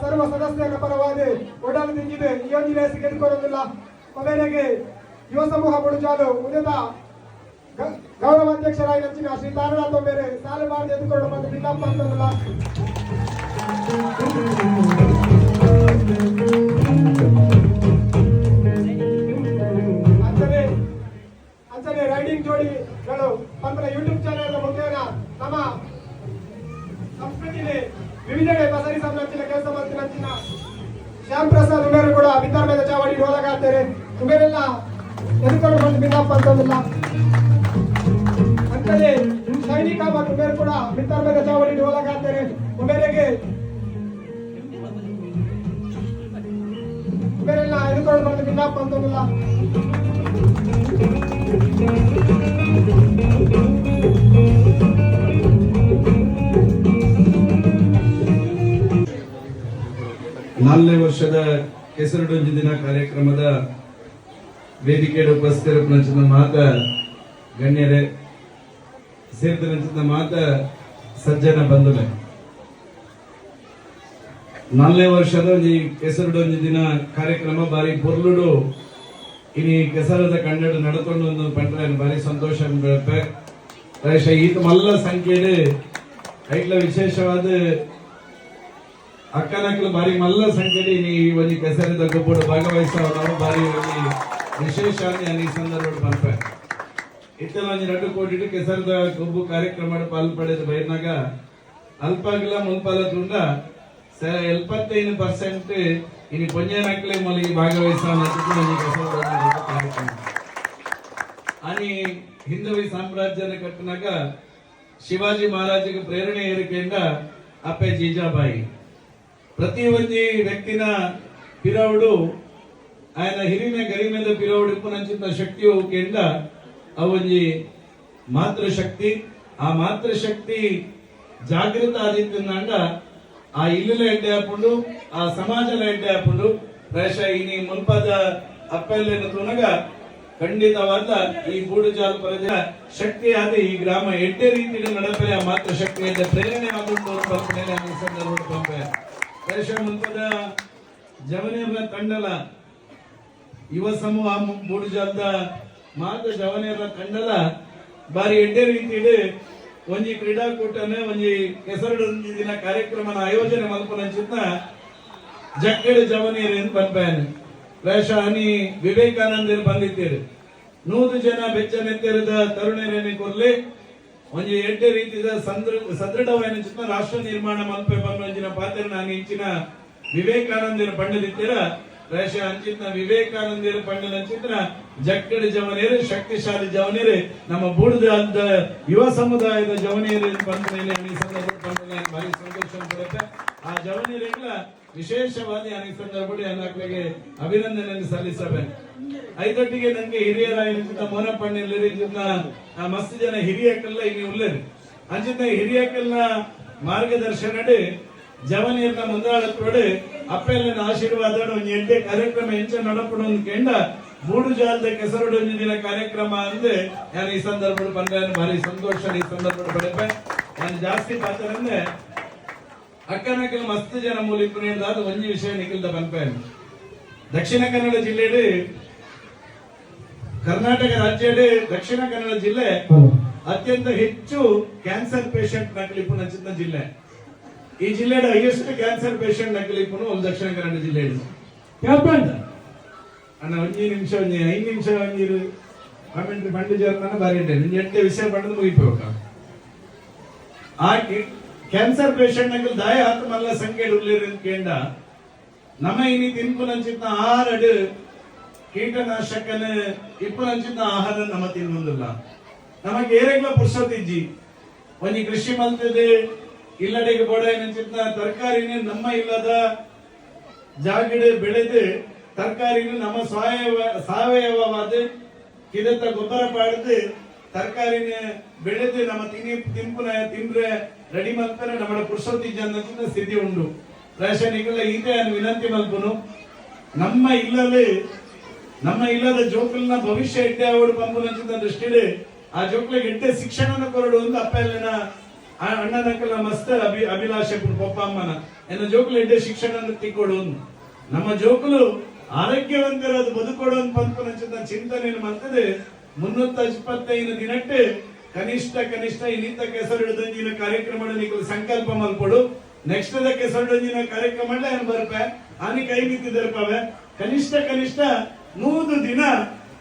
ಸರ್ವ ಸದಸ್ಯರ ಪರವಾಗಿ ಒಡಲು ನಿಂತಿದೆ. ಈ ಒಂದಿನ ಸಿಗೆದುಕೊಳ್ಳುವುದಿಲ್ಲ ಕೊನೆಗೆ ಯುವ ಸಮೂಹ ಬುಡುಜಾಲು ಉನ್ನತ ಗೌರವ ಅಧ್ಯಕ್ಷರಾಗಿ ನೆಚ್ಚಿನ ಶ್ರೀ ತಾರನಾಥ ಬೇರೆ ಸಾಲು ಬಾರದೆ ಎದುರುಕೊಂಡು ಬಂದು ಬಿಲ್ಲಪ್ಪ ಅಂತಂದಿಲ್ಲ ಅಂಚನೆ ಉಮೇರೆಲ್ಲ ವರ್ಷದ ನಾಲ್ಕನೇ ವರ್ಷದ ದಿನ ಕಾರ್ಯಕ್ರಮದ ವೇದಿಕೆಯಲ್ಲಿ ಉಪಸ್ಥಿತರ ಮಾತ ಗಣ್ಯರೇ ಸೇರಿದ ಮಾತ ಸಜ್ಜನ ಬಂಧುಲೆ ನಾಲ್ಕನೇ ವರ್ಷದ ಈ ಕೆಸರಡೊಂಜಿ ದಿನ ಕಾರ್ಯಕ್ರಮ ಬಾರಿ ಪೊರ್ಲುಡು. ಇನಿ ಕೆಸರದ ಕಂಡಡು ನಡ್ಕೊಂಡು ಒಂದು ಪಂಡ್ರೆ ಬಾರಿ ಸಂತೋಷ ಬೀಳುತ್ತೆ. ಪ್ರಾಯಶಃ ಈತ ಮಲ್ಲ ಸಂಖ್ಯೆಡ್ ಐಟ್ಲ ವಿಶೇಷವಾದ ಅಕ್ಕನಕ್ಕಲು ಬಾರಿ ಮಲ್ಲ ಸಂಖ್ಯೆಯಲ್ಲಿ ನೀ ಒಂದು ಕೆಸರದ ಗುಬ್ಬಡು ಭಾಗವಹಿಸೋರು ಬಾರಿ ಒಂದು ವಿಶೇಷ ಈ ಸಂದರ್ಭ ಪಂಪೆ ಇತ್ತಲ ಒಂದು ಎರಡು ಕೋಟಿ ಕೆಸರದ ಗುಬ್ಬು ಕಾರ್ಯಕ್ರಮ ಪಾಲ್ಪಡೆದು ಬೈರ್ನಾಗ ಅಲ್ಪಾಗಿಲ್ಲ ಮುಲ್ಪಾಲ ತುಂಡ ಸ ಎಲ್ಪತ್ತೈದು ಪರ್ಸೆಂಟ್ ಇನ್ನು ಪೊಂಜನಕ್ಕಲೆ ಮೊಲಿಗೆ ಭಾಗವಹಿಸೋ ಕೆಸರದ ಕಾರ್ಯಕ್ರಮ आणि ಹಿಂದವಿ ಸಾಮ್ರಾಜ್ಯನ ಕಟ್ಟಿನಾಗ ಶಿವಾಜಿ ಮಹಾರಾಜಿಗೆ ಪ್ರೇರಣೆ ಏರಿಕೆಯಿಂದ ಅಪ್ಪೆ ಜೀಜಾಬಾಯಿ ಪ್ರತಿ ಒಂಜಿ ವ್ಯಕ್ತಿನ ಪಿರವುಡು ఆయన ಹಿರಿಮೆ ಗರಿಮೆದ ಪಿರವುಡು ಇಪ್ಪುನಂಚಿನ ಶಕ್ತಿ ಹೋಗ್ಕೆಂಡ ಅವೊಂಜಿ ಮಾತೃಶಕ್ತಿ ಆ ಮಾತೃಶಕ್ತಿ ಜಾಗೃತ ಆದಿತ್ತಂಡ ಆ ಇಲ್ಲುಲ ಎಡ್ಡೆ అప్పుడు ಆ ಸಮಾಜಲ ಎಂಟೆ ಹಾಕೊಂಡು ಪ್ರಾಯಶಃ ಇನಿ ಮುಲ್ಪದ ಅಪ್ಪೆಲ್ಲೇನ ತುನಗ ಖಂಡಿತವಾದ ಈ ಗೂಡು ಜಾಲಪರದ ಶಕ್ತಿ ಆದ ಈ ಗ್ರಾಮ ಎಡ್ಡೆ ರೀತಿ ನಡಪರೆ ಆ ಶಕ್ತಿ ಅಂತ ಪ್ರೇರಣೆ ಆಗುಂಟು ಕಲ್ಪನೆ ಈ ಸಂದರ್ಭ ಪ್ರಾಯಶಃ ಕಂಡಲ ಯುವ ಸಮೂಹ ಮೂಡು ಜಾಲದ ಮಾತ ಜವನಿಯರ ಕಂಡಲ ಬಾರಿ ಎಡ್ಡೆ ರೀತಿಯಲ್ಲಿ ಒಂಜಿ ಕ್ರೀಡಾಕೂಟನ, ಒಂಜಿ ಹೆಸರು ದಿನ ಕಾರ್ಯಕ್ರಮನ ಆಯೋಜನೆ ಮಲ್ಪನಂಚಿತ್ನ ಜಕ್ಕಡ ಜವನೀರ್ ಎಂದು ಪನ್ಪಾಯನ ಪ್ರಾಯಶಃ ಅನಿ ವಿವೇಕಾನಂದರು ಬಂದಿದ್ದೀರಿ ನೂರು ಜನ ಬೆಚ್ಚನೆತ್ತಿರದ ತರುಣರೇನೆ ಕೊರ್ಲಿ, ಒಂಜಿ ಎಡ್ಡೆ ರೀತಿಯ ಸಂದೃ ಸದೃಢವಾದ ರಾಷ್ಟ್ರ ನಿರ್ಮಾಣ ಮಲ್ಪೆ ಬಂದಿನ ಪಾತ್ರ ನಾನು ಇಂಚಿನ ವಿವೇಕಾನಂದರ ಪಂಡದಿತ್ತೀರ ಪ್ರಾಯಶಃ ಅಂಚಿತ್ನ ವಿವೇಕಾನಂದರು ಪಂಡದ ಚಿತ್ರ ಜಕ್ಕಡ ಜವನಿಯರು ಶಕ್ತಿಶಾಲಿ ಜವನಿಯರು ನಮ್ಮ ಬುಡದ ಅಂತ ಯುವ ಸಮುದಾಯದ ಜವನಿಯರು ಬಂದ ಮೇಲೆ ಈ ಸಂದರ್ಭ ಬಂದ ನಾನು ಭಾರಿ ಸಂತೋಷ ಪಡುತ್ತೆ ಆ ಜವನಿಯರಿಗೆಲ್ಲ ವಿಶೇಷವಾಗಿ ಅನೇಕ ಸಂದರ್ಭದಲ್ಲಿ ಅನ್ನಕ್ಕೆ ಅಭಿನಂದನೆ ಸಲ್ಲಿಸಬೇಕು ಐದೊಟ್ಟಿಗೆ ನನಗೆ ಹಿರಿಯರಾಗಿರ್ತಿದ್ದ ಮೋನಪ್ಪಣ್ಣ ಆ ಮಸ್ತ್ ಜನ ಹಿರಿಯಕಲ್ಲ ಇಲ್ಲಿ ಉಳ್ಳೇರಿ. ಅಂಚಿನ ಮಾರ್ಗದರ್ಶನ ಮಾರ್ಗದರ್ಶನಡೆ ಜವನಿಯರ್ನ ಮುಂದಾಳತ್ತೋಡು ಅಪ್ಪೆಲ್ಲಿನ ಆಶೀರ್ವಾದ ಒಂಜಿ ಕಾರ್ಯಕ್ರಮ ಎಂಚ ನಡಪಡು ಒಂದು ಕೆಂಡ ಮೂಡು ಜಾಲದ ಕೆಸರುಡು ದಿನ ಕಾರ್ಯಕ್ರಮ ಅಂದ್ರೆ ನಾನು ಈ ಸಂದರ್ಭದಲ್ಲಿ ಬಂದ್ರೆ ಭಾರಿ ಸಂತೋಷ, ಈ ಸಂದರ್ಭದಲ್ಲಿ ಪಡೆಪ ನಾನು ಜಾಸ್ತಿ ಪಾತ್ರ ಅಕ್ಕನಕಲ್ ಮಸ್ತ್ ಜನ ಮೂಲಕ ನೀಡಿದ ಒಂಜಿ ವಿಷಯ ನಿಖಿಲ್ದ ಪಂಪೆ ದಕ್ಷಿಣ ಕನ್ನಡ ಜಿಲ್ಲೆ ಕರ್ನಾಟಕ ರಾಜ್ಯದ ದಕ್ಷಿಣ ಕನ್ನಡ ಜಿಲ್ಲೆ ಅತ್ಯಂತ ಹೆಚ್ಚು ಕ್ಯಾನ್ಸರ್ ಪೇಷಂಟ್ ನಕಲಿಪು ನಚ್ಚಿದ ಜಿಲ್ಲೆ. ಈ ಜಿಲ್ಲೆಯ ಹೈಯೆಸ್ಟ್ ಕ್ಯಾನ್ಸರ್ ಪೇಷಂಟ್ ನಕಲಿಪುನು ಒಂದು ದಕ್ಷಿಣ ಕನ್ನಡ ಜಿಲ್ಲೆ ಕೇಳ್ಕೊಂಡ ಅಣ್ಣ ಒಂಜಿ ನಿಮಿಷ ಒಂಜಿ ಐದು ನಿಮಿಷ ಒಂಜಿರು ಕಾಮೆಂಟ್ ಬಂಡು ಜರ್ಮನ ಬಾರಿ ನಿಂಗೆ ಎಂಟೆ ವಿಷಯ ಪಡೆದು ಮುಗಿಪೋಕ ಆ ಕ್ಯಾನ್ಸರ್ ಪೇಷಂಟ್ ನಕಲಿ ದಾಯ ಹತ್ತು ಮಲ್ಲ ಸಂಖ್ಯೆ ಉಳ್ಳೇರಿ ಕೇಂದ ನಮ್ಮ ಇನಿ ತಿನ್ಪುನಂಚಿನ ಆಹಾರ ಕೀಟನಾಶಕನ ಇಪ್ಪುನಂಚಿನ ಆಹಾರ ನಮ್ಮ ತಿನ್ನುವುದಿಲ್ಲ. ನಮಗೆ ಏರೆಗ್ಲ ಪುರ್ಸೊತ್ತಿಜ್ಜಿ ಒಂಜಿ ಕೃಷಿ ಮಂತ್ರದ ಇಲ್ಲಡೆಗೆ ಬೋಡ ಏನಂಚಿನ ತರಕಾರಿನೇ ನಮ್ಮ ಇಲ್ಲದ ಜಾಗಿಡ ಬೆಳೆದು ತರಕಾರಿನ ನಮ್ಮ ಸಾವಯವ ಸಾವಯವವಾದ ಕಿದತ್ತ ಗೊಬ್ಬರ ಪಾಡ್ದು ತರಕಾರಿನ ಬೆಳೆದು ನಮ್ಮ ತಿನಿ ತಿಂಪುನ ತಿಂದ್ರೆ ರೆಡಿ ಮಾಡ್ತಾರೆ ನಮ್ಮ ಪುರುಷೋತ್ತಿ ಜನ ಸ್ಥಿತಿ ಉಂಡು ರಾಸಾಯನಿಕಲ್ಲ ಇದೆ ಅನ್ನು ವಿನಂತಿ ಮಲ್ಪನು ನಮ್ಮ ಇಲ್ಲಲ್ಲಿ ನಮ್ಮ ಇಲ್ಲದ ಜೋಕಲ್ನ ಭವಿಷ್ಯ ಇಟ್ಟೆ ಅವರು ಪಂಪು ನಂಚಿದ ದೃಷ್ಟಿಡೆ ಆ ಜೋಕ್ಲಿಗೆ ಇಟ್ಟೆ ಶಿಕ್ಷಣನ ಕೊರಡು ಒಂದು ಅಪ್ಪ ಇಲ್ಲಿನ ಅಣ್ಣನಕಲ ಮಸ್ತ್ ಅಭಿ ಅಭಿಲಾಷೆ ಅಮ್ಮನ. ಎನ್ನ ಜೋಕುಲು ಎಡ್ಡೆ ಶಿಕ್ಷಣ ತಿಕ್ಕೊಡು ನಮ್ಮ ಜೋಕುಲು ಆರೋಗ್ಯವಂತರಾದ ಬದುಕೊಡು ಅಂತ ಪಂಪನಂಚಿನ ಚಿಂತನೆಯನ್ನು ಮಾಡ್ತದೆ? ಮುನ್ನೂತ್ತ ಇಪ್ಪತ್ತೈದು ದಿನಕ್ಕೆ ಕನಿಷ್ಠ ಕನಿಷ್ಠ ಇನ್ನಿತ್ತ ಕೆಸರು ಹಿಡಿದಂಜಿನ ಕಾರ್ಯಕ್ರಮ ಸಂಕಲ್ಪ ಮಲ್ಪಡು ನೆಕ್ಸ್ಟ್ ಅದ ಕೆಸರು ಹಿಡಿದಂಜಿನ ಕಾರ್ಯಕ್ರಮ ಬರ್ಪೆ? ಆನಿ ಕೈ ನಿಂತಿದ್ದರ್ಪವೆ ಕನಿಷ್ಠ ಕನಿಷ್ಠ ನೂರು ದಿನ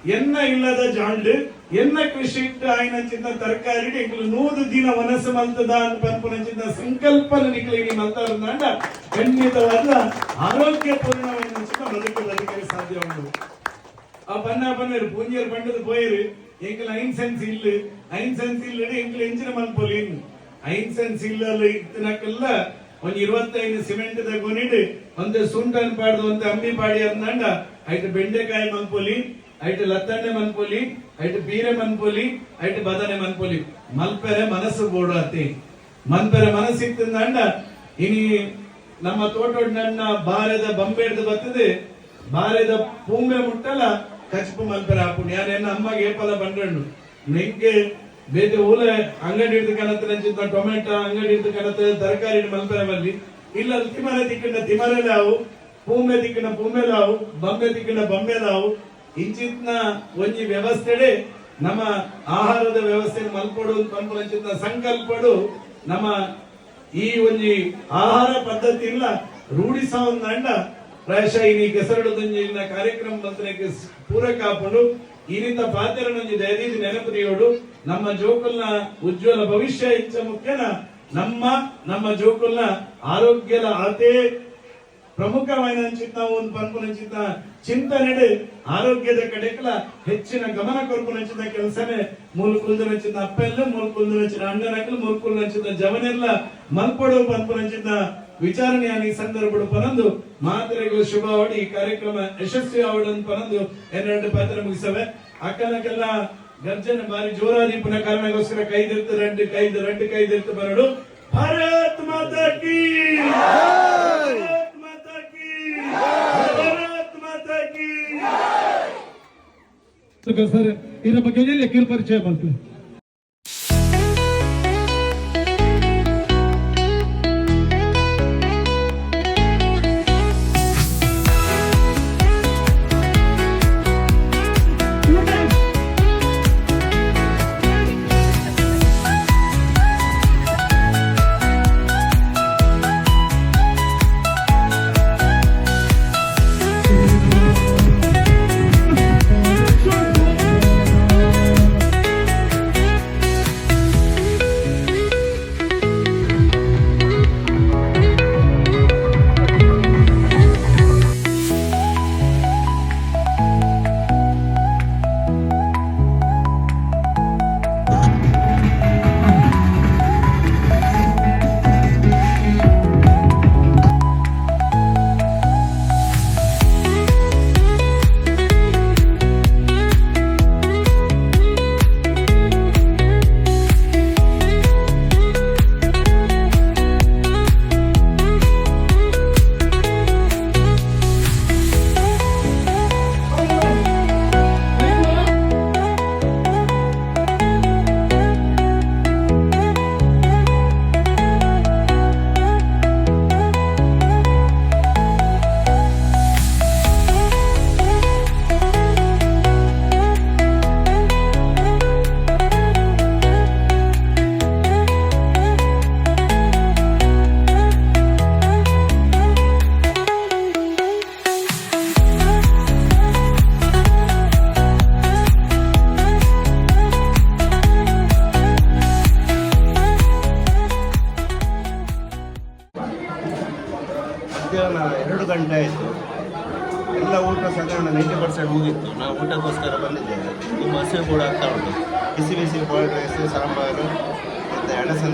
ಎನ್ನ ಇಲ್ಲದ ಜಾಂಡ್, ಎನ್ನ ಕೃಷಿ ಇಟ್ಟು ಆಯ್ನ ಚಿನ್ನ ತರಕಾರಿ ನೂರು ದಿನ ವನಸ ಮಲ್ತದ ಅಂತ ಪನ್ಪುನ ಚಿನ್ನ ಸಂಕಲ್ಪನೆ ನಿಕ್ಲಿಗೆ ಮಲ್ತಾರಂದ ಖಂಡಿತವಾದ ಆರೋಗ್ಯ ಪೂರ್ಣವನ್ನು ಚಿನ್ನ ಬದುಕಲಿಕ್ಕೆ ಸಾಧ್ಯ ಉಂಟು. ಆ ಬನ್ನ ಬಂದ ಪೂಜೆಯ ಬಂಡದ ಪೋಯರು ಎಂಕಲ್ ಐನ್ ಸೆನ್ಸ್ ಇಲ್ಲ, ಐನ್ ಸೆನ್ಸ್ ಇಲ್ಲ ಎಂಕಲ್ ಎಂಜಿನ ಮಲ್ಪೋಲಿ ಐನ್ ಸೆನ್ಸ್ ಇಲ್ಲ ಇದ್ದಕ್ಕೆಲ್ಲ ಒಂದು ಇರುವತ್ತೈದು ಸಿಮೆಂಟ್ ದಗ್ಗೊಂಡು ಒಂದು ಸುಂಟನ್ ಪಾಡ್ದು ಒಂದು ಅಂಬಿ ಪಾಡಿ ಅಂದಂಡ ಐತೆ ಬೆಂಡೆಕಾಯಿ ಮಲ್ಪೋಲಿ ಐಟ್ ಲತ್ತಣ್ಣೆ ಮನ್ಪೊಲಿ, ಐಟ್ ಬೀರೆ ಮನ್ಪೊಲಿ, ಐಟ್ ಬದನೆ ಮನ್ಪೊಲಿ. ಮಲ್ಪೆರೆ ಮನಸ್ಸು ಬೋಡಾತಿ ಮನ್ಪೆರೆ ಮನಸ್ಸಿತ್ತಂದಂಡ ಇನಿ ನಮ್ಮ ತೋಟೋಡ್ ನನ್ನ ಬಾರದ ಹಿಡಿದು ಬರ್ತದೆ ಬಾರದ ಪೂಂಬೆ ಮುಟ್ಟಲ ಕಚ್ಪು ಮಲ್ಪೆರೆ ಹಾಕೊಂಡು ಯಾರು ಅಮ್ಮಗೆ ಏಪಲ ಬಂಡಣ್ಣು ನಿಂಗೆ ಬೇತೆ ಊಲೆ ಅಂಗಡಿ ಹಿಡಿದು ಕಣತ್ರ ಟೊಮೆಟೊ ಅಂಗಡಿ ಹಿಡಿದು ಕಣತ್ರ ತರಕಾರಿ ಮಲ್ಪೆರೆ ಬಲ್ಲಿ. ಇಲ್ಲ, ತಿಮರೆ ತಿಕ್ಕಿನ ಪೂಮೆ ಪೂಂಬೆ ಪೂಮೆ ಪೂಂಬೆಲಾವು, ಬಂಬೆ ತಿಕ್ಕಿನ ಬಂಬೆಲಾವು ಇಂಚಿತ್ನ ಒಂಜಿ ವ್ಯವಸ್ಥೆಡೆ ನಮ್ಮ ಆಹಾರದ ವ್ಯವಸ್ಥೆ ಮಲ್ಪಡು ಪಂಪನಂಚಿನ ಸಂಕಲ್ಪಡು ನಮ್ಮ ಈ ಒಂಜಿ ಆಹಾರ ಪದ್ಧತಿ ಇಲ್ಲ ರೂಢಿಸವಂದಂಡ ಪ್ರಾಯಶಃ ಇನಿ ಕೆಸರಡುದಂಜಿನ ಕಾರ್ಯಕ್ರಮ ಮಂತ್ರಕ್ಕೆ ಪೂರಕ ಹಾಕೊಂಡು ಇನಿಂದ ಪಾತ್ರನೊಂಜಿ ದಯದೀದಿ ನೆನಪುರಿಯೋಡು ನಮ್ಮ ಜೋಕುಲ್ನ ಉಜ್ವಲ ಭವಿಷ್ಯ ಹೆಚ್ಚ ಮುಖ್ಯನ ನಮ್ಮ ನಮ್ಮ ಜೋಕುಲ್ನ ಆರೋಗ್ಯದ ಅದೇ ಪ್ರಮುಖమైన ಚಿಂತ, ಒಂದು ಪನ್ಪುನಂಚಿತ ಚಿಂತನೆಡೆ ಆರೋಗ್ಯದ ಕಡೆಕಲ ಹೆಚ್ಚಿನ ಗಮನ ಕೊರ್ಪುನಂಚಿದ ಕೆಲಸನೇ ಮೂಲ ನಚ್ಚಿದ ಅಪ್ಪೆಲ್ಲ ಮೂಲ ನಚ್ಚಿದ ಅಣ್ಣನಕ್ಕಲು ಮೂಲ ನಂಚಿತ ಜವನೆಲ್ಲ ಮಲ್ಪಡು ಪನ್ಪುನಂಚಿದ ವಿಚಾರಣೆ ಈ ಸಂದರ್ಭಡು ಪನಂದು ಶುಭ ಆವಡಿ ಈ ಕಾರ್ಯಕ್ರಮ ಯಶಸ್ವಿ ಆವಡನ್ ಪನಂದು ಎರಡು ಪಾತ್ರ ಮುಗಿಸವೆ. ಅಕ್ಕನಕ್ಕೆಲ್ಲ ಗರ್ಜನೆ ಬಾರಿ ಜೋರಾದಿ ಪುನಃ ಕಾರಣಗೋಸ್ಕರ ಕೈದಿರ್ತು, ರೆಡ್ ಕೈದು ಕೈ ಕೈದಿರ್ತು ಬರಡು. ಭಾರತ್ ಮಾತಾ ಕೀ ಭಾರತ್ ಮಾತಾ ಕೀ ಭಾರತ್ ಮಾತಾ ಕೀ ಸರ್ ಇದರ ಬಗ್ಗೆ ಕಿರು ಪರಿಚಯ ಬಂತು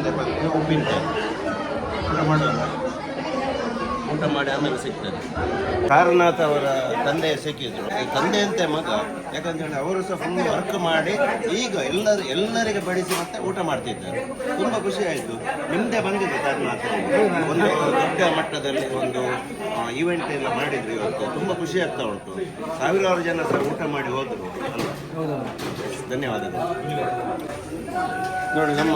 ಮತ್ತು ಬಂದರೆ ಉಪ್ಪಿನಕಾಯಿ ಊಟ ಮಾಡೋಣ. ಊಟ ಮಾಡಿ ಆಮೇಲೆ ಸಿಗ್ತದೆ. ಕಾರನಾಥ್ ಅವರ ತಂದೆ ಸಿಕ್ಕಿದ್ರು. ತಂದೆ ತಂದೆಯಂತೆ ಮಗ ಯಾಕಂತೇಳಿ ಅವರು ಸಹ ಫುಲ್ ವರ್ಕ್ ಮಾಡಿ ಈಗ ಎಲ್ಲರೂ ಎಲ್ಲರಿಗೆ ಬಡಿಸಿ ಮತ್ತೆ ಊಟ ಮಾಡ್ತಿದ್ದಾರೆ. ತುಂಬ ಖುಷಿ ಆಯಿತು. ನಿಮ್ಮದೇ ಬಂದಿದೆ ಕಾರನಾಥ್ ಒಂದು ದೊಡ್ಡ ಮಟ್ಟದಲ್ಲಿ ಒಂದು ಈವೆಂಟ್ ಎಲ್ಲ ಮಾಡಿದ್ರು ಇವತ್ತು. ತುಂಬ ಖುಷಿ ಆಗ್ತಾ ಉಂಟು. ಸಾವಿರಾರು ಜನ ಸಹ ಊಟ ಮಾಡಿ ಹೋದರು. ಧನ್ಯವಾದಗಳು. ನೋಡಿ ನಮ್ಮ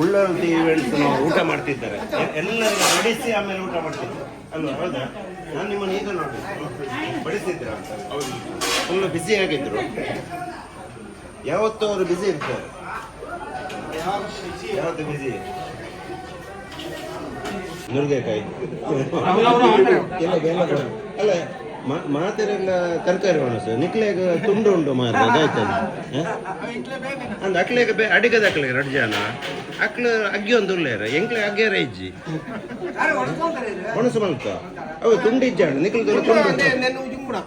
ಉಳ್ಳಲ್ತಿ ಈವೆಂಟ್ಸ್ ನಾವು ಊಟ ಮಾಡ್ತಿದ್ದಾರೆ. ಎಲ್ಲರಿಗೂ ಬಡಿಸಿ ಆಮೇಲೆ ಊಟ ಮಾಡ್ತಿದ್ದಾರೆ. ಅಲ್ವಾ? ಹೌದಾ? ನಾನು ನಿಮ್ಮನ್ನು ಈಗ ನೋಡಿ ಬಡಿಸಿದ್ರ? ಫುಲ್ ಬ್ಯುಸಿ ಆಗಿದ್ರು. ಯಾವತ್ತೂ ಅವರು ಬ್ಯುಸಿ ಇರ್ತಾರೆ. ಯಾವತ್ತು ಬ್ಯುಸಿ ನುಗ್ಗೆಕಾಯಿ ಎಲ್ಲ ಎಲ್ಲ ಕೊಡು. ಅಲ್ಲ ಮಾತೆರೆಲ್ಲ ತರಕಾರಿ ಒಣಸು ನಿಕ್ಲೆಗ ತುಂಡು ಉಂಡು ಮಾರ ಅದಾಯ್ತಲ್ಲ ಅಂದ್ ಅಕ್ಲೆಗ ಬೇ ಅಡಿಗದ ಅಕ್ಲೆಗ ರಡ್ ಜನ. ಅಕ್ಲ ಅಗ್ಗಿ ಒಂದು ಉಳ್ಳೇರ ಎಂಕ್ಲೆ ಅಗ್ಗೇರ ಇಜ್ಜಿ. ಒಣಸು ಮಲ್ತ ಅವು ತುಂಡು ಇಜ್ಜಾಣ ನಿಕ್ಲ ತುಂಡು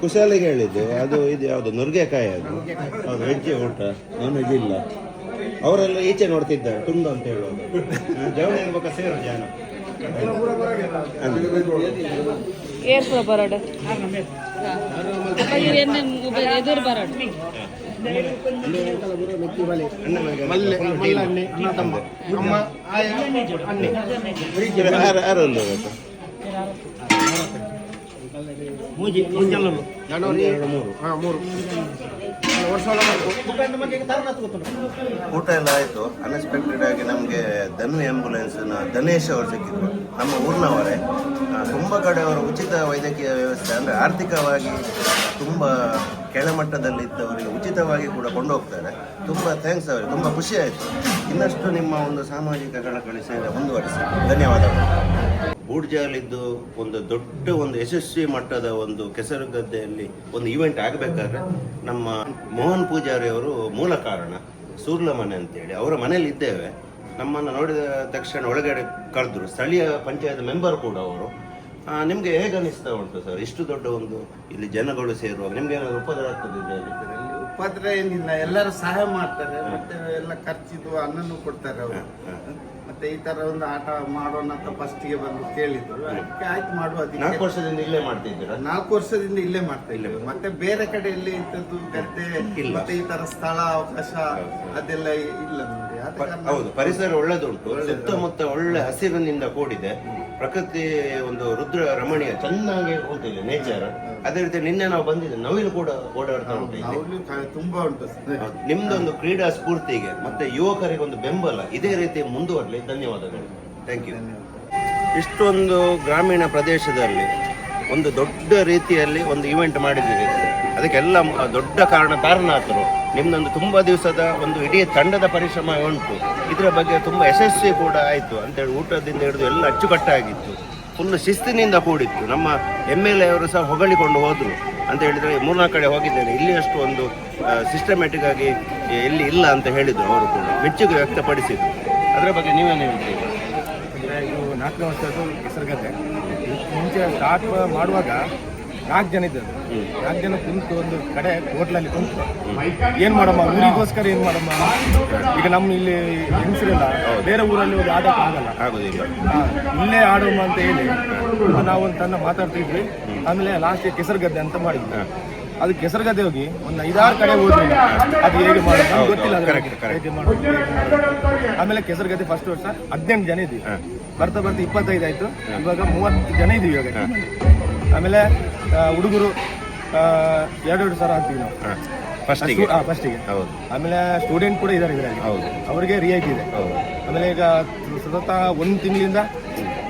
ಕುಶಾಲಿಗೆ ಹೇಳಿದ್ದು ಅದು ಇದು ಯಾವುದು? ನುರ್ಗೆಕಾಯಿ ಅದು. ಅದು ವೆಜ್ ಊಟ. ನಾನ್ ವೆಜ್ ಇಲ್ಲ. ಅವರೆಲ್ಲ ಈಚೆ ನೋಡ್ತಿದ್ದಾರೆ ತುಂಡು ಅಂತ ಹೇಳುವುದು ಜವಳಿ ಇರ್ಬೇಕಾ ಸೇರು ಜನ. ಏರ್ಪುರ ಬರೋಡು ಎಣ್ಣೆ ಎದುರು ಬರೋಡು ಊಟ ಎಲ್ಲ ಆಯಿತು. ಅನ್ಎಕ್ಸ್ಪೆಕ್ಟೆಡ್ ಆಗಿ ನಮಗೆ ಧನು ಆ್ಯಂಬುಲೆನ್ಸ್ನ ಧನೇಶ್ ಅವರು ಸಿಕ್ಕಿದ್ರು. ನಮ್ಮ ಊರಿನವರೇ. ತುಂಬ ಕಡೆ ಅವರು ಉಚಿತ ವೈದ್ಯಕೀಯ ವ್ಯವಸ್ಥೆ ಅಂದರೆ ಆರ್ಥಿಕವಾಗಿ ತುಂಬ ಕೆಳಮಟ್ಟದಲ್ಲಿದ್ದವರಿಗೆ ಉಚಿತವಾಗಿ ಕೂಡ ಕೊಂಡೋಗ್ತಾರೆ. ತುಂಬ ಥ್ಯಾಂಕ್ಸ್ ಅವರಿಗೆ. ತುಂಬ ಖುಷಿ ಆಯಿತು. ಇನ್ನಷ್ಟು ನಿಮ್ಮ ಒಂದು ಸಾಮಾಜಿಕ ಕಳಕಳಿ ಸೇವೆ ಮುಂದುವರಿಸಿ. ಧನ್ಯವಾದಗಳು. ಬೂಡ್ಜಾಲಿದ್ದು ಒಂದು ದೊಡ್ಡ ಒಂದು ಯಶಸ್ವಿ ಮಟ್ಟದ ಒಂದು ಕೆಸರು ಗದ್ದೆಯಲ್ಲಿ ಒಂದು ಈವೆಂಟ್ ಆಗಬೇಕಾದ್ರೆ ನಮ್ಮ ಮೋಹನ್ ಪೂಜಾರಿ ಅವರು ಮೂಲ ಕಾರಣ ಸೂರ್ಲ ಮನೆ ಅಂತೇಳಿ. ಅವರ ಮನೇಲಿ ಇದ್ದೇವೆ. ನಮ್ಮನ್ನು ನೋಡಿದ ತಕ್ಷಣ ಒಳಗಡೆ ಕರೆದ್ರು ಸ್ಥಳೀಯ ಪಂಚಾಯತ್ ಮೆಂಬರ್ ಕೂಡ ಅವರು. ನಿಮಗೆ ಹೇಗೆ ಅನಿಸ್ತಾ ಉಂಟು ಸರ್? ಇಷ್ಟು ದೊಡ್ಡ ಒಂದು ಇಲ್ಲಿ ಜನಗಳು ಸೇರುವಾಗ ನಿಮ್ಗೆ ಏನಾದ್ರು ಉಪದ್ರ ಆಗ್ತದೆ ಇದರಲ್ಲಿ? ಇದರಲ್ಲಿ ಉಪದ್ರ ಏನಿಲ್ಲ. ಎಲ್ಲರೂ ಸಹಾಯ ಮಾಡ್ತಾರೆ. ಮತ್ತೆ ಎಲ್ಲ ಖರ್ಚಿದು ಅನ್ನನೂ ಕೊಡ್ತಾರೆ ಅವರು. ಮತ್ತೆ ಈ ತರ ಒಂದು ಆಟ ಮಾಡೋಣ ಅಂತ ಫಸ್ಟಿಗೆ ಬಂದು ಕೇಳಿದ್ರು ಅದಕ್ಕೆ ಆಯ್ತು ಮಾಡುವ ನಾಲ್ಕು ಅದಕ್ಕೆ ವರ್ಷದಿಂದ ಇಲ್ಲೇ ಮಾಡ್ತಿದ್ದೀರಾ ನಾಲ್ಕು ವರ್ಷದಿಂದ ಇಲ್ಲೇ ಮಾಡ್ತಾ ಇಲ್ಲ ಮತ್ತೆ ಬೇರೆ ಕಡೆ ಎಲ್ಲಿ ಇದ್ದದ್ದು ಗದ್ದೆ ಇಲ್ಲ. ಮತ್ತೆ ಈ ತರ ಸ್ಥಳ ಅವಕಾಶ ಅದೆಲ್ಲ ಇಲ್ಲ ನೋಡಿ ಆದ ಪ- ಕಾರಣ ಹೌದು ಪರಿಸರ ಒಳ್ಳೆದುಂಟು. ಸುತ್ತಮುತ್ತ ಒಳ್ಳೆ ಹಸಿರಿನಿಂದ ಕೂಡಿದೆ. ಪ್ರಕೃತಿ ಒಂದು ರುದ್ರ ರಮಣೀಯ ಚೆನ್ನಾಗಿ ಹೋಗ್ತಿದೆ ನೇಚರ್ ಅದೇ ರೀತಿ ನಿನ್ನೆ ನಾವು ಬಂದಿದ್ದೆ ನವಿಲು ಕೂಡ ಓಡಾಡ್ತಾ ಉಂಟು ತುಂಬಾ ಉಂಟು. ನಿಮ್ಮದೊಂದು ನಿಮ್ದೊಂದು ಕ್ರೀಡಾ ಸ್ಫೂರ್ತಿಗೆ ಮತ್ತೆ ಯುವಕರಿಗೆ ಒಂದು ಬೆಂಬಲ. ಇದೇ ರೀತಿ ಮುಂದುವರಲಿ. ಧನ್ಯವಾದಗಳು. ಥ್ಯಾಂಕ್ ಯು ಇಷ್ಟೊಂದು ಗ್ರಾಮೀಣ ಪ್ರದೇಶದಲ್ಲಿ ಒಂದು ದೊಡ್ಡ ರೀತಿಯಲ್ಲಿ ಒಂದು ಇವೆಂಟ್ ಮಾಡಿದ್ದೀವಿ. ಅದಕ್ಕೆಲ್ಲ ದೊಡ್ಡ ಕಾರಣ ಕಾರಣಾತರು ನಿಮ್ದೊಂದು ತುಂಬ ದಿವಸದ ಒಂದು ಇಡೀ ತಂಡದ ಪರಿಶ್ರಮ ಉಂಟು. ಇದರ ಬಗ್ಗೆ ತುಂಬ ಯಶಸ್ವಿ ಕೂಡ ಆಯಿತು ಅಂತೇಳಿ ಊಟದಿಂದ ಹಿಡಿದು ಎಲ್ಲ ಅಚ್ಚುಕಟ್ಟಾಗಿತ್ತು. ಫುಲ್ ಶಿಸ್ತಿನಿಂದ ಕೂಡಿತ್ತು. ನಮ್ಮ ಎಂ ಎಲ್ ಎ ಅವರು ಸಹ ಹೊಗಳಿಕೊಂಡು ಹೋದರು ಅಂತ ಹೇಳಿದರೆ ಮೂರ್ನಾಲ್ಕು ಕಡೆ ಹೋಗಿದ್ದೇನೆ. ಇಲ್ಲಿ ಅಷ್ಟು ಒಂದು ಸಿಸ್ಟಮ್ಯಾಟಿಕ್ ಆಗಿ ಎಲ್ಲಿ ಇಲ್ಲ ಅಂತ ಹೇಳಿದರು ಅವರು ಕೂಡ. ಮೆಚ್ಚುಗೆ ವ್ಯಕ್ತಪಡಿಸಿದರು. ಅದರ ಬಗ್ಗೆ ನೀವೇನು ಹೇಳ್ತೀರಿ? ನಾಲ್ಕನೇ ವರ್ಷದ್ದು ಹೆಸರುಗದ್ದೆ ಮುಂಚೆ ಸ್ಟಾರ್ಟ್ ಮಾಡುವಾಗ ನಾಲ್ಕು ಜನ ಇದ್ದದ್ದು. ನಾಲ್ಕು ಜನ ಕುಂತು ಒಂದು ಕಡೆ ಹೋಟ್ಲಲ್ಲಿ ಕುಂತು ಏನು ಮಾಡಮ್ಮ ಊರಿಗೋಸ್ಕರ ಏನು ಮಾಡಮ್ಮ? ಈಗ ನಮ್ಮ ಇಲ್ಲಿ ಹೆಂಗಸರಿಲ್ಲ ಬೇರೆ ಊರಲ್ಲಿ ಹೋಗಿ ಆಡೋಕೆ ಆಗಲ್ಲ. ಆಗೋದಿಲ್ಲ. ಇಲ್ಲೇ ಆಡೋಮ್ಮ ಅಂತ ಹೇಳಿ ನಾವು ಒಂದು ತನ್ನ ಮಾತಾಡ್ತಿದ್ವಿ ಆಮೇಲೆ ಲಾಸ್ಟ್ ಕೆಸರುಗದ್ದೆ ಅಂತ ಮಾಡಿದ್ವಿ. ಅದು ಕೆಸರುಗದ್ದೆ ಹೋಗಿ ಒಂದು ಐದಾರು ಕಡೆ ಹೋದ್ವಿ. ಅದು ಹೇಗೆ ಮಾಡೋದು ನಮ್ಗೆ ಗೊತ್ತಿಲ್ಲ ಅದ್ರ correct, ಬಗ್ಗೆ. correct. ಹೇಗೆ ಮಾಡೋದು, ಹೇಗೆ ಮಾಡೋದು. ಆಮೇಲೆ ಕೆಸರುಗದ್ದೆ ಫಸ್ಟ್ ವರ್ಷ ಹದಿನೆಂಟು ಜನ ಇದ್ವಿ. ಬರ್ತಾ ಬರ್ತಾ ಇಪ್ಪತ್ತೈದು ಆಯ್ತು. ಇವಾಗ ಮೂವತ್ತು ಜನ ಇದೀವಿ ಇವಾಗ. ಆಮೇಲೆ ಹುಡುಗರು ಎರಡೆರಡು ಸಾವಿರ ಹಾಕ್ತೀವಿ ನಾವು. ಫಸ್ಟಿಗೆ ಹೌದು. ಆಮೇಲೆ ಸ್ಟೂಡೆಂಟ್ ಕೂಡ ಇದ್ದಾರೆ ಇದರಲ್ಲಿ. ಹೌದು. ಅವರಿಗೆ ರಿಯಾಯಿತಿ ಇದೆ. ಹೌದು. ಆಮೇಲೆ ಈಗ ಸತತ ಒಂದು ತಿಂಗಳಿಂದ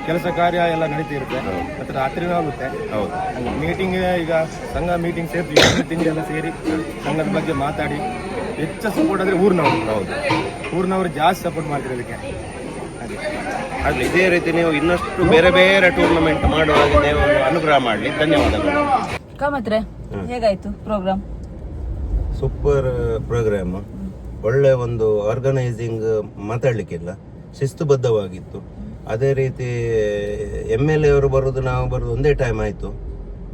ಕೆಲಸ ಕಾರ್ಯ ಎಲ್ಲ ನಡೀತಾ ಇರುತ್ತೆ ಮತ್ತೆ ರಾತ್ರಿ ಆಗುತ್ತೆ. ಹೌದು. ಮೀಟಿಂಗ್ ಈಗ ಸಂಘ ಮೀಟಿಂಗ್ ಸೇರ್ತೀವಿ. ಮೀಟಿಂಗ್ ಎಲ್ಲ ಸೇರಿ ಸಂಘದ ಬಗ್ಗೆ ಮಾತಾಡಿ ಹೆಚ್ಚು ಸಪೋರ್ಟ್ ಅಂದರೆ ಊರಿನವರು. ಹೌದು. ಊರಿನವರು ಜಾಸ್ತಿ ಸಪೋರ್ಟ್ ಮಾಡ್ತಾರೆ ಇದಕ್ಕೆ ಅದು ಇದೇ ರೀತಿ ನೀವು ಇನ್ನಷ್ಟು ಬೇರೆ ಬೇರೆ ಟೂರ್ನಮೆಂಟ್ ಮಾಡುವಾಗ ನೀವು ಅನುಗ್ರಹ ಮಾಡಲಿ. ಧನ್ಯವಾದಗಳು. ಕಾಮತ್ರೆ ಹೇಗಾಯ್ತು ಪ್ರೋಗ್ರಾಮ್ ಸೂಪರ್ ಪ್ರೋಗ್ರಾಮ್ ಒಳ್ಳೆ ಒಂದು ಆರ್ಗನೈಸಿಂಗ್ ಮಾತಾಡಲಿಕ್ಕಿಲ್ಲ. ಶಿಸ್ತುಬದ್ಧವಾಗಿತ್ತು. ಅದೇ ರೀತಿ ಎಂ ಎಲ್ ಎ ಅವರು ಬರೋದು ನಾವು ಬರೋದು ಒಂದೇ ಟೈಮ್ ಆಯಿತು.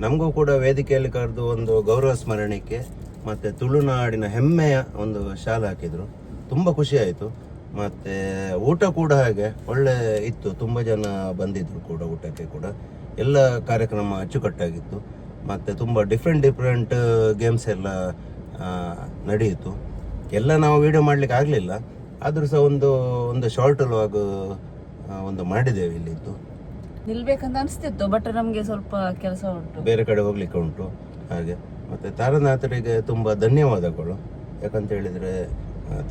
ನಮಗೂ ಕೂಡ ವೇದಿಕೆಯಲ್ಲಿ ಕರೆದು ಒಂದು ಗೌರವ ಸ್ಮರಣೆಗೆ ಮತ್ತು ತುಳುನಾಡಿನ ಹೆಮ್ಮೆಯ ಒಂದು ಶಾಲೆ ಹಾಕಿದರು. ತುಂಬ ಖುಷಿಯಾಯಿತು ಮತ್ತು ಊಟ ಕೂಡ ಹಾಗೆ ಒಳ್ಳೆ ಇತ್ತು. ತುಂಬ ಜನ ಬಂದಿದ್ದರು ಕೂಡ ಊಟಕ್ಕೆ ಕೂಡ. ಎಲ್ಲ ಕಾರ್ಯಕ್ರಮ ಅಚ್ಚುಕಟ್ಟಾಗಿತ್ತು. ಮತ್ತು ತುಂಬ ಡಿಫ್ರೆಂಟ್ ಡಿಫ್ರೆಂಟ್ ಗೇಮ್ಸ್ ಎಲ್ಲ ನಡೆಯಿತು. ಎಲ್ಲ ನಾವು ವೀಡಿಯೋ ಮಾಡ್ಲಿಕ್ಕೆ ಆಗಲಿಲ್ಲ. ಆದರೂ ಸಹ ಒಂದು ಒಂದು ಶಾರ್ಟ್ ಲಾಗ್ ಒಂದು ಮಾಡಿದ್ದೇವೆ ಇಲ್ಲಿದ್ದು. ನಿಲ್ಬೇಕಂತ ಅನಿಸ್ತಿತ್ತು ಬಟ್ ನಮಗೆ ಸ್ವಲ್ಪ ಕೆಲಸ ಉಂಟು. ಬೇರೆ ಕಡೆ ಹೋಗ್ಲಿಕ್ಕೆ ಉಂಟು ಹಾಗೆ. ಮತ್ತು ತಾರನಾಥರಿಗೆ ತುಂಬ ಧನ್ಯವಾದಗಳು. ಯಾಕಂತ ಹೇಳಿದ್ರೆ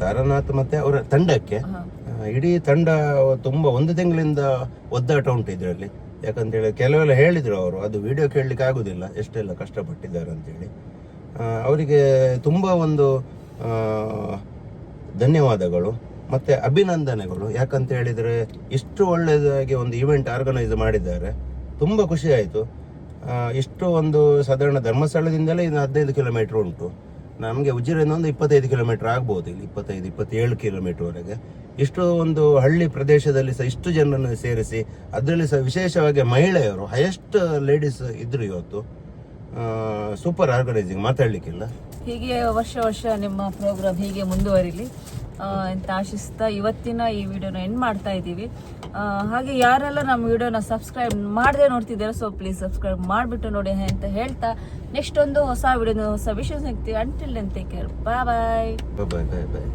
ತಾರನಾಥ್ ಮತ್ತೆ ಅವರ ತಂಡಕ್ಕೆ ಇಡೀ ತಂಡ ತುಂಬ ಒಂದು ತಿಂಗಳಿಂದ ಒದ್ದಾಟ ಉಂಟು ಇದರಲ್ಲಿ. ಯಾಕಂತೇಳಿ ಕೆಲವೆಲ್ಲ ಹೇಳಿದ್ರು ಅವರು ಅದು ವಿಡಿಯೋ ಕೇಳಲಿಕ್ಕೆ ಆಗುದಿಲ್ಲ ಎಷ್ಟೆಲ್ಲ ಕಷ್ಟಪಟ್ಟಿದ್ದಾರೆ ಅಂತೇಳಿ. ಅವರಿಗೆ ತುಂಬ ಒಂದು ಧನ್ಯವಾದಗಳು. ಮತ್ತೆ ಅಭಿನಂದನೆಗಳು. ಯಾಕಂತ ಹೇಳಿದ್ರೆ ಇಷ್ಟು ಒಳ್ಳೆಯದಾಗಿ ಒಂದು ಇವೆಂಟ್ ಆರ್ಗನೈಸ್ ಮಾಡಿದ್ದಾರೆ. ತುಂಬ ಖುಷಿ ಆಯಿತು. ಇಷ್ಟು ಒಂದು ಸಾಧಾರಣ ಧರ್ಮಸ್ಥಳದಿಂದಲೇ ಇನ್ನು ಹದಿನೈದು ಕಿಲೋಮೀಟರ್ ಉಂಟು. ನಮಗೆ ಉಜಿರೆಯಿಂದ ಒಂದು ಇಪ್ಪತ್ತೈದು ಕಿಲೋಮೀಟರ್ ಆಗ್ಬೋದು ಇಲ್ಲಿ, ಇಪ್ಪತ್ತೈದು, ಇಪ್ಪತ್ತೇಳು ಕಿಲೋಮೀಟ್ರ್ವರೆಗೆ ಇಷ್ಟು ಒಂದು ಹಳ್ಳಿ ಪ್ರದೇಶದಲ್ಲಿ ಸಹ ಇಷ್ಟು ಜನರನ್ನು ಸೇರಿಸಿ, ಅದರಲ್ಲಿ ಸಹ ವಿಶೇಷವಾಗಿ ಮಹಿಳೆಯರು ಹೈಯೆಸ್ಟ್ ಲೇಡೀಸ್ ಇದ್ದರು ಇವತ್ತು. ಸೂಪರ್ ಆರ್ಗನೈಸಿಂಗ್ ಮಾತಾಡ್ಲಿಕ್ಕಿಲ್ಲ. ಹೀಗೆ ವರ್ಷ ವರ್ಷ ನಿಮ್ಮ ಪ್ರೋಗ್ರಾಮ್ ಹೀಗೆ ಮುಂದುವರಿಲಿ. ಅಂತ ಆಶಿಸ್ತಾ ಇವತ್ತಿನ ಈ ವಿಡಿಯೋನ ಎಂಡ್ ಮಾಡ್ತಾ ಇದ್ದೀವಿ. ಹಾಗೆ ಯಾರೆಲ್ಲ ನಮ್ಮ ವಿಡಿಯೋನ ಸಬ್ಸ್ಕ್ರೈಬ್ ಮಾಡದೆ ನೋಡ್ತಿದ್ದೀರಾ ಸೊ ಪ್ಲೀಸ್ ಸಬ್ಸ್ಕ್ರೈಬ್ ಮಾಡಿಬಿಟ್ಟು ನೋಡಿ ಅಂತ ಹೇಳ್ತಾ ನೆಕ್ಸ್ಟ್ ಒಂದು ಹೊಸ ವಿಡಿಯೋನ ಹೊಸ ವಿಷಯ ಸಿಗ್ತೀವಿ ಅಂಟಿಲ್ ಅಂತ ಕೇರ್ ಬಾಯ್ ಬಾಯ್ ಬಾಯ್ ಬಾಯ್